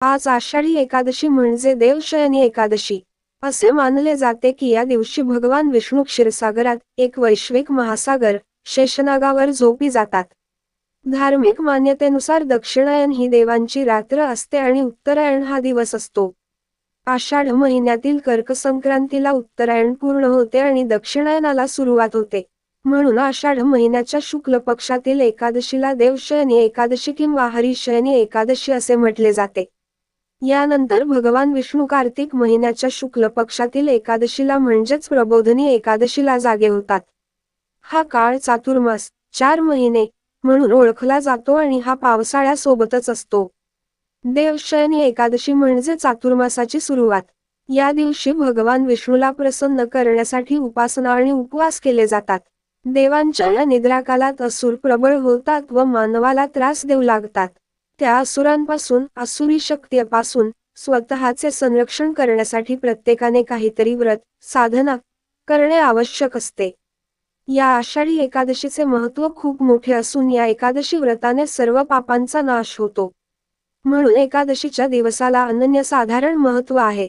आज आषाढी एकादशी म्हणजे देवशयनी एकादशी. असे मानले जाते की या दिवशी भगवान विष्णू क्षीरसागरात एक वैश्विक महासागर शेषनागावर झोपी जातात. धार्मिक मान्यतेनुसार दक्षिणायन ही देवांची रात्र असते आणि उत्तरायण हा दिवस असतो. आषाढ महिन्यातील कर्कसंक्रांतीला उत्तरायण पूर्ण होते आणि दक्षिणायनाला सुरुवात होते. म्हणून आषाढ महिन्याच्या शुक्ल पक्षातील एकादशीला देवशयनी एकादशी किंवा हरिशयनी एकादशी असे म्हटले जाते. यानंतर भगवान विष्णू कार्तिक महिन्याच्या शुक्ल पक्षातील एकादशीला म्हणजेच प्रबोधनी एकादशीला जागे होतात. हा काळ चातुर्मास चार महिने म्हणून ओळखला जातो आणि हा पावसाळ्यासोबतच असतो. देवशयनी एकादशी म्हणजे चातुर्मासाची सुरुवात. या दिवशी भगवान विष्णूला प्रसन्न करण्यासाठी उपासना आणि उपवास केले जातात. देवांच्या या निद्राकालात असूर प्रबळ होतात व मानवाला त्रास देऊ लागतात. त्या असुरांपासून आसुरी शक्तीपासून स्वतःचे संरक्षण करण्यासाठी प्रत्येकाने काहीतरी व्रत साधना करणे आवश्यक असते. या आषाढी एकादशीचे महत्त्व खूप मोठे असून या एकादशी व्रताने सर्व पापांचा नाश होतो. म्हणून एकादशीच्या दिवसाला अनन्यसाधारण महत्त्व आहे.